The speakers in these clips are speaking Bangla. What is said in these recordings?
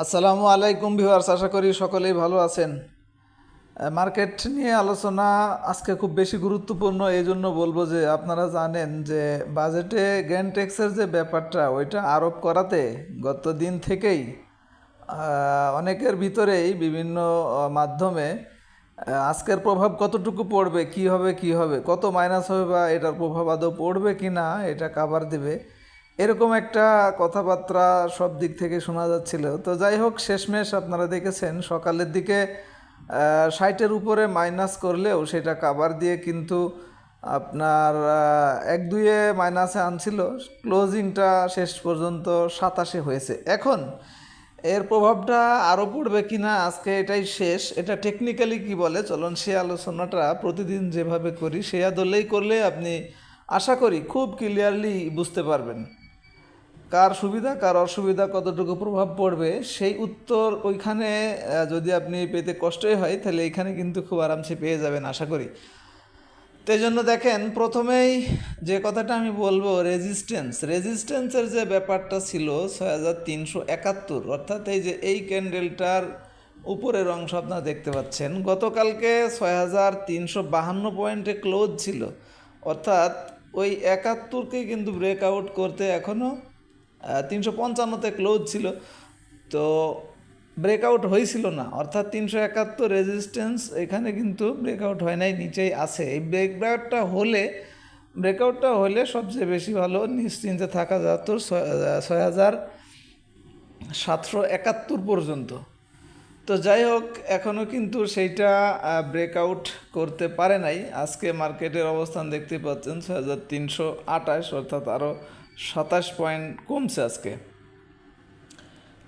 আসসালামু আলাইকুম ভিউয়ার্স, আশা করি সকলেই ভালো আছেন। মার্কেট নিয়ে আলোচনা আজকে খুব বেশি গুরুত্বপূর্ণ, এই জন্য বলব যে আপনারা জানেন যে বাজেটে গ্যান ট্যাক্সের যে ব্যাপারটা, ওইটা আরোপ করাতে গত দিন থেকেই অনেকের ভিতরেই বিভিন্ন মাধ্যমে আজকের প্রভাব কতটুকু পড়বে, কি হবে কি হবে, কত মাইনাস হবে বা এটার প্রভাব আদৌ পড়বে কি না এটা কাভার দেবে। এরকম একটা কথাবার্তা সব দিক থেকে শোনা যাচ্ছিল। তো যাই হোক, শেষমেশ আপনারা দেখেছেন, সকালের দিকে ষাটের উপরে মাইনাস করলেও সেটা কাভার দিয়ে কিন্তু আপনার এক দুইয়ে মাইনাসে আনছিল। ক্লোজিংটা শেষ পর্যন্ত সাতাশে হয়েছে। এখন এর প্রভাবটা আরও পড়বে কি না আজকে এটাই শেষ। এটা টেকনিক্যালি কি বলে? চলুন সে আলোচনাটা প্রতিদিন যেভাবে করি, সে আদলেই করলে আপনি আশা করি খুব ক্লিয়ারলি বুঝতে পারবেন। কার সুবিধা, কার অসুবিধা, কতটুকু প্রভাব পড়বে, সেই উত্তর ওইখানে যদি আপনি পেতে কষ্টই হয়, তাহলে এখানে কিন্তু খুব আরামসে পেয়ে যাবেন, আশা করি। তো জন্য দেখেন, প্রথমেই যে কথাটা আমি বলব রেজিস্ট্যান্স রেজিস্ট্যান্সের যে ব্যাপারটা ছিল ছয় হাজার তিনশো একাত্তর, অর্থাৎ এই যে এই ক্যান্ডেলটার উপরের অংশ আপনারা দেখতে পাচ্ছেন, গতকালকে ছয় হাজার তিনশো বাহান্ন পয়েন্টে ক্লোজ ছিল। অর্থাৎ ওই একাত্তরকে কিন্তু ব্রেকআউট করতে এখনও তিনশো পঞ্চান্নতে ক্লোজ ছিল। তো ব্রেকআউট হয়েছিল না। অর্থাৎ তিনশো একাত্তর রেজিস্ট্যান্স এখানে কিন্তু ব্রেকআউট হয় নাই, নিচেই আছে। এই ব্রেকআউটটা হলে ব্রেকআউটটা হলে সবচেয়ে বেশি ভালো নিশ্চিন্তে থাকা যেত ছয় হাজার সাতশো একাত্তর পর্যন্ত। তো যাই হোক এখনও কিন্তু সেইটা ব্রেকআউট করতে পারে নাই। আজকে মার্কেটের অবস্থান দেখতে পাচ্ছেন, ছয় হাজার তিনশো আঠাশ, অর্থাৎ আরও সাতাশ পয়েন্ট কমছে আজকে।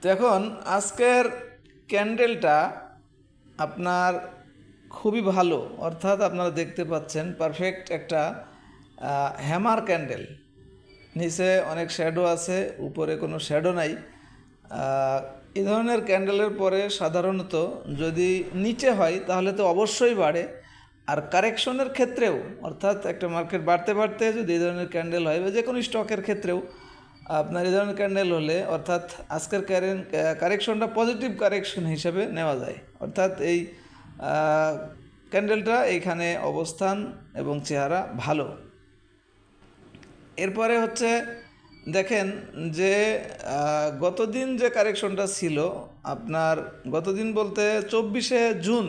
তো এখন আজকের ক্যান্ডেলটা আপনার খুবই ভালো, অর্থাৎ আপনারা দেখতে পাচ্ছেন পারফেক্ট একটা হ্যামার ক্যান্ডেল নিচে অনেক শ্যাডো আছে, উপরে কোনো শ্যাডো নাই। এই ধরনের ক্যান্ডেলের পরে সাধারণত যদি নিচে হয় তাহলে তো অবশ্যই বাড়ে। আর কারেকশনের ক্ষেত্রেও, অর্থাৎ একটা মার্কেট বাড়তে বাড়তে যদি এই ধরনের ক্যান্ডেল হয় বা যে কোনো স্টকের ক্ষেত্রেও, আপনার এই ধরনের ক্যান্ডেল হলে, অর্থাৎ আজকের ক্যারেন কারেকশনটা পজিটিভ কারেকশন হিসেবে নেওয়া যায়। অর্থাৎ এই ক্যান্ডেলটা এইখানে অবস্থান এবং চেহারা ভালো। এরপরে হচ্ছে দেখেন যে গতদিন যে কারেকশনটা ছিল, আপনার গতদিন বলতে চব্বিশে জুন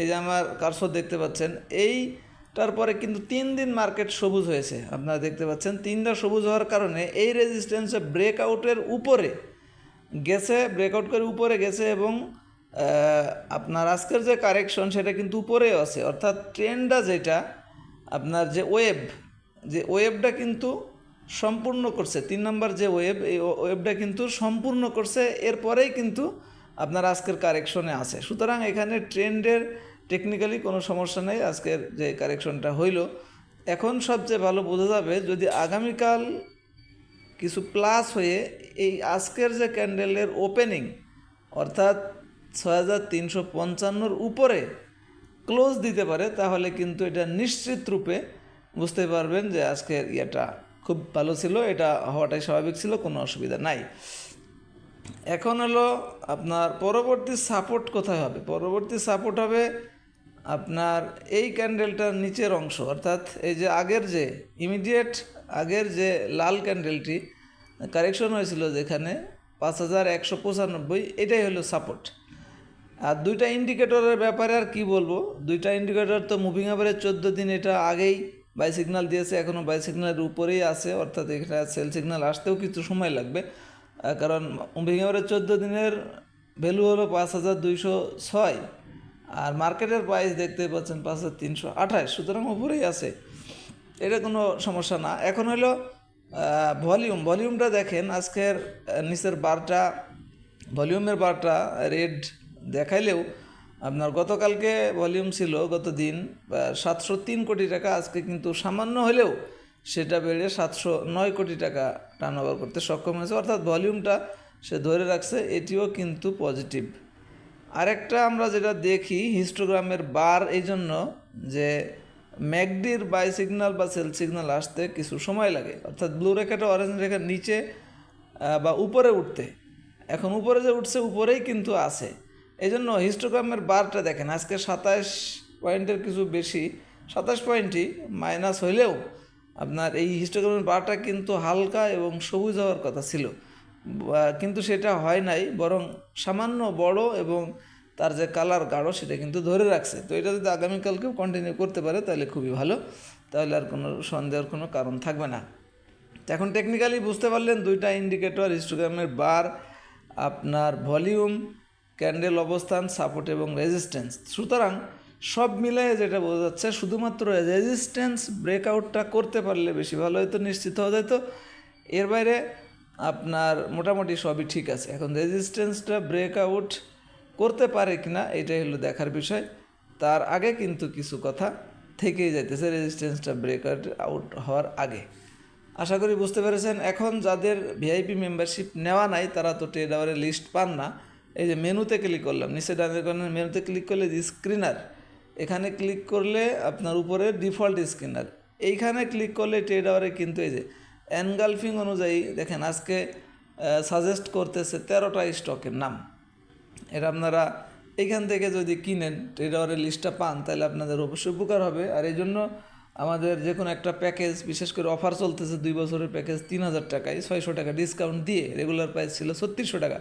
এই যে আমার কারসর দেখতে পাচ্ছেন, এইটার পরে কিন্তু তিন দিন মার্কেট সবুজ হয়েছে। আপনারা দেখতে পাচ্ছেন, তিনটা সবুজ হওয়ার কারণে এই রেজিস্ট্যান্সে ব্রেকআউটের উপরে গেছে ব্রেকআউট করে উপরে গেছে এবং আপনার আজকের যে কারেকশন সেটা কিন্তু উপরেও আছে। অর্থাৎ ট্রেন্ডটা যেটা, আপনার যে ওয়েব যে ওয়েবটা কিন্তু সম্পূর্ণ করছে। তিন নম্বর যে ওয়েব এই ওয়েবটা কিন্তু সম্পূর্ণ করছে। এরপরেই কিন্তু আপনার আজকের কারেকশনে আছে। সুতরাং এখানে ট্রেন্ডের টেকনিক্যালি কোনো সমস্যা নেই, আজকের যে কারেকশনটা হইল। এখন সবচেয়ে ভালো বোঝা যাবে, যদি আগামীকাল কিছু প্লাস হয়ে এই আজকের যে ক্যান্ডেলের ওপেনিং অর্থাৎ ছয় হাজার তিনশো পঞ্চান্নর উপরে ক্লোজ দিতে পারে, তাহলে কিন্তু এটা নিশ্চিত রূপে বুঝতে পারবেন যে আজকের ইয়েটা খুব ভালো ছিল, এটা হওয়াটাই স্বাভাবিক ছিল, কোনো অসুবিধা নাই। এখন হলো আপনার পরবর্তী সাপোর্ট কোথায় হবে? পরবর্তী সাপোর্ট হবে আপনার এই ক্যান্ডেলটার নিচের অংশ, অর্থাৎ এই যে আগের যে ইমিডিয়েট আগের যে লাল ক্যান্ডেলটি কারেকশন হয়েছিল যেখানে পাঁচ হাজার একশো পঁচানব্বই, এটাই হলো সাপোর্ট আর দুইটা ইন্ডিকেটরের ব্যাপারে আর কি বলব? দুইটা ইন্ডিকেটর তো মুভিং অ্যাভারেজ চোদ্দ দিন, এটা আগেই বাই সিগন্যাল দিয়েছে এখনও বাই সিগন্যালের উপরেই আছে, অর্থাৎ এখানে সেল সিগন্যাল আসতেও কিছু সময় লাগবে। কারণ অ্যাভারেজ চোদ্দ দিনের ভ্যালু হলো পাঁচ হাজার দুইশো ছয়, আর মার্কেটের প্রাইস দেখতে পাচ্ছেন পাঁচ হাজার তিনশো আঠাশ, সুতরাং উপরেই আছে। এটা কোনো সমস্যা না। এখন হলো ভলিউম ভলিউমটা দেখেন, আজকের নিচের বারটা ভলিউমের বারটা রেড দেখাইলেও আপনার গতকালকে ভলিউম ছিল গত দিন সাতশো তিন কোটি টাকা। আজকে কিন্তু সামান্য হলেও সেটা বেড়ে সাতশো নয় কোটি টাকা টার্ন ওভার করতে সক্ষম হয়েছে। অর্থাৎ ভলিউমটা সে ধরে রাখছে, এটিও কিন্তু পজিটিভ আরেকটা আমরা যেটা দেখি হিস্টোগ্রামের বার এই জন্য যে ম্যাকডির বাই সিগন্যাল বা সেল সিগনাল আসতে কিছু সময় লাগে। অর্থাৎ ব্লু রেখাটা অরেঞ্জ রেখার নিচে বা উপরে উঠতে। এখন উপরে যে উঠছে, উপরেই কিন্তু আছে। এই জন্য হিস্টোগ্রামের বারটা দেখেন, আজকে সাতাশ পয়েন্টের কিছু বেশি, সাতাশ পয়েন্টই মাইনাস হইলেও আপনার এই হিস্টোগ্রামের বারটা কিন্তু হালকা এবং সবুজ হওয়ার কথা ছিল। কিন্তু সেটা হয় নাই, বরং সামান্য বড় এবং তার যে কালার গাঢ় সেটা কিন্তু ধরে রাখছে। তো এটা যদি আগামীকালকেও কন্টিনিউ করতে পারে, তাহলে খুবই ভালো। তাহলে আর কোনো সন্দেহের কোনো কারণ থাকবে না। এখন টেকনিক্যালি বুঝতে পারলেন, দুইটা ইন্ডিকেটর হিস্টোগ্রামের বার আপনার ভলিউম ক্যান্ডেল অবস্থান সাপোর্ট এবং রেজিস্ট্যান্স সুতরাং সব মিলিয়ে যেটা বোঝা যাচ্ছে, শুধুমাত্র রেজিস্ট্যান্স ব্রেকআউটটা করতে পারলে বেশি ভালো হতো নিশ্চিত হওয়া যেত। এর বাইরে আপনার মোটামুটি সবই ঠিক আছে। এখন রেজিস্ট্যান্সটা ব্রেকআউট করতে পারে কিনা, এটাই হলো দেখার বিষয়। তার আগে কিন্তু কিছু কথা থেকেই যাইতেছে রেজিস্ট্যান্সটা ব্রেকআউট আউট হওয়ার আগে। আশা করি বুঝতে পেরেছেন। এখন যাদের ভিআইপি মেম্বারশিপ নেওয়া নাই, তারা তো ট্রেড আওয়ারের লিস্ট পান না। এই যে মেনুতে ক্লিক করলাম, নিচে ডানের কর্নার মেনুতে ক্লিক করলে যে স্ক্রিনার এখানে ক্লিক করলে আপনার উপরে ডিফল্ট স্ক্রিনার এইখানে ক্লিক করলে ট্রেড আওয়ারে কিন্তু এই যে অ্যানগালফিং অনুযায়ী দেখেন আজকে সাজেস্ট করতেছে তেরোটা স্টকের নাম। এটা আপনারা এইখান থেকে যদি কিনেন ট্রেডারের লিস্টটা পান, তাহলে আপনাদের অবশ্যই উপকার হবে। আর এই জন্য আমাদের যে কোনো একটা প্যাকেজ বিশেষ করে অফার চলতেছে দুই বছরের প্যাকেজ তিন হাজার টাকায়, ছয়শো টাকা ডিসকাউন্ট দিয়ে রেগুলার প্রাইস ছিল ছত্রিশশো টাকা।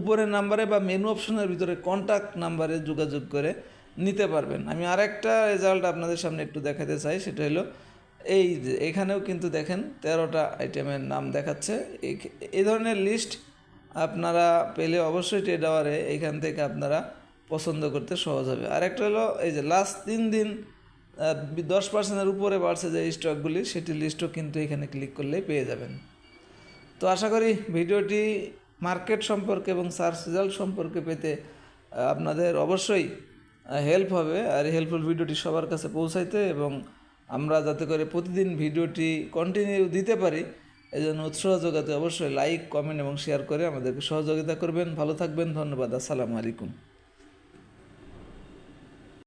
উপরের নাম্বারে বা মেনু অপশনের ভিতরে কন্ট্যাক্ট নাম্বারে যোগাযোগ করে নিতে পারবেন। আমি আরেকটা রেজাল্ট আপনাদের সামনে একটু দেখাতে চাই, সেটা হলো এই এখানেও কিন্তু দেখেন তেরোটা আইটেমের নাম দেখাচ্ছে। এই- ধরনের লিস্ট আপনারা পেলে অবশ্যই ট্রেড আওয়ারে এইখান থেকে আপনারা পছন্দ করতে সহজ হবে। আরেকটা হলো এই যে লাস্ট তিন দিন দশ পার্সেন্টের উপরে বাড়ছে যে স্টকগুলি সেটি লিস্টও কিন্তু এখানে ক্লিক করলেই পেয়ে যাবেন। তো আশা করি ভিডিওটি মার্কেট সম্পর্কে এবং সার্চ রেজাল্ট সম্পর্কে পেতে আপনাদের অবশ্যই হেল্প হবে আর হেল্পফুল ভিডিওটি সবার কাছে পৌঁছাইতে এবং আমরা যাতে করে প্রতিদিন ভিডিওটি কন্টিনিউ দিতে পারি এই জন্য উৎসাহ যোগাতে অবশ্যই লাইক কমেন্ট এবং শেয়ার করে আমাদেরকে সহযোগিতা করবেন। ভালো থাকবেন, ধন্যবাদ, আসসালামু আলাইকুম।